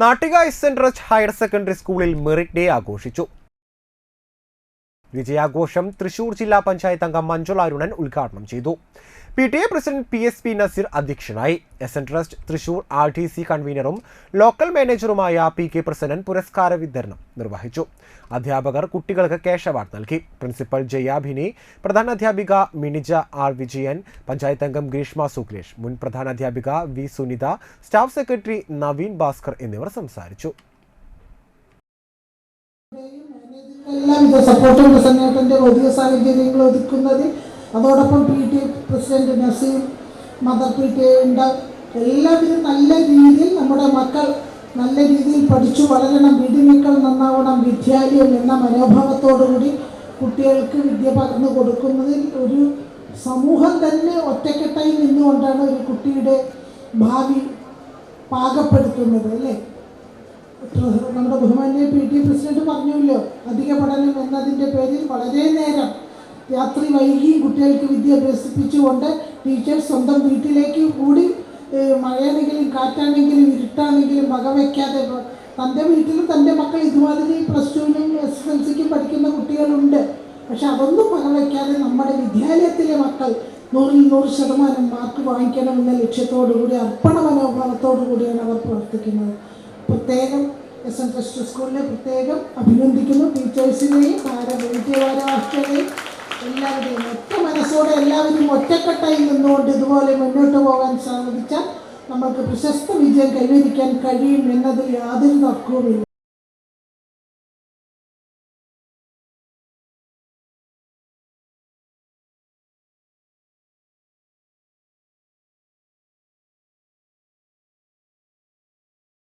Nattika central higher secondary സ്കൂളിൽ merit day ആഘോഷിച്ചു. വിജയാഘോഷം തൃശൂർ ജില്ലാ പഞ്ചായത്ത് അംഗം മഞ്ജുള ഉദ്ഘാടനം ചെയ്തു. P T A president P S P Naseer അധ്യക്ഷനായി. S N trust Thrissur R T C കൺവീനറും local മാനേജറുമായ പി കെ പ്രസന്നൻ പുരസ്കാര വിതരണം നിർവഹിച്ചു. അധ്യാപകർ കുട്ടികൾക്ക് ക്യാഷ് അവാർഡ് നൽകി. പ്രിൻസിപ്പൽ ജയാഭിനി പ്രധാനാധ്യാപിക മിനിജ ആർ വിജയൻ പഞ്ചായത്ത് അംഗം ഗ്രീഷ്മ സുക്ലേഷ് മുൻ പ്രധാനാധ്യാപിക V Sunitha staff secretary Naveen Bhaskar എന്നിവർ സംസാരിച്ചു. സപ്പോർട്ടും പ്രസന്നേട്ടന്റെ വലിയ സാഹചര്യങ്ങൾ ഒതുക്കുന്നതിൽ അതോടൊപ്പം P T president Naseem mother P T ഉണ്ട്. എല്ലാവരും നല്ല രീതിയിൽ നമ്മുടെ മക്കൾ നല്ല രീതിയിൽ പഠിച്ചു വളരണം. വീടിനേക്കാൾ നന്നാവണം. വിദ്യാലയം എന്ന മനോഭാവത്തോടുകൂടി കുട്ടികൾക്ക് വിദ്യ പകർന്നു കൊടുക്കുന്നതിൽ ഒരു സമൂഹം തന്നെ ഒറ്റക്കെട്ടായി നിന്നുകൊണ്ടാണ് ഒരു കുട്ടിയുടെ ഭാവി പാകപ്പെടുത്തുന്നത് അല്ലേ? നമ്മുടെ ബഹുമാന്യ പി ടി പ്രസിഡന്റ് പറഞ്ഞല്ലോ അധിക പഠനം എന്നതിന്റെ പേരിൽ വളരെ നേരം രാത്രി വൈകിയും കുട്ടികൾക്ക് വിദ്യ അഭ്യസിപ്പിച്ചുകൊണ്ട് ടീച്ചർ സ്വന്തം വീട്ടിലേക്ക് കൂടി മഴയാണെങ്കിലും കാറ്റാണെങ്കിലും ഇരുട്ടാണെങ്കിലും വകവയ്ക്കാതെ വയ്ക്കാതെ തന്റെ വീട്ടിലും തന്റെ മക്കൾ ഇതുമാതിരി പ്ലസ് ടുവിനും എസ് എൽ സിക്കും പഠിക്കുന്ന കുട്ടികളുണ്ട്. പക്ഷെ അതൊന്നും വകവയ്ക്കാതെ നമ്മുടെ വിദ്യാലയത്തിലെ മക്കൾ നൂറിൽ നൂറ് ശതമാനം മാർക്ക് വാങ്ങിക്കണമെന്ന ലക്ഷ്യത്തോടു കൂടി അർപ്പണ മനോഭാവത്തോടു കൂടിയാണ് അവർ പ്രവർത്തിക്കുന്നത്. പ്രത്യേകം എസ് എൻ പ്ലസ് ടു സ്കൂളിനെ പ്രത്യേകം അഭിനന്ദിക്കുന്നു ടീച്ചേഴ്സിനെയും ഭാരവാഹികളെയും എല്ലാവരെയും ഒറ്റ മനസ്സോടെ എല്ലാവരും ഒറ്റക്കെട്ടായി നിന്നുകൊണ്ട് ഇതുപോലെ മുന്നോട്ട് പോകാൻ സാധിച്ചാൽ നമ്മൾക്ക് പ്രശസ്ത വിജയം കൈവരിക്കാൻ കഴിയും എന്നതിൽ യാതൊരു തർക്കവുമില്ല.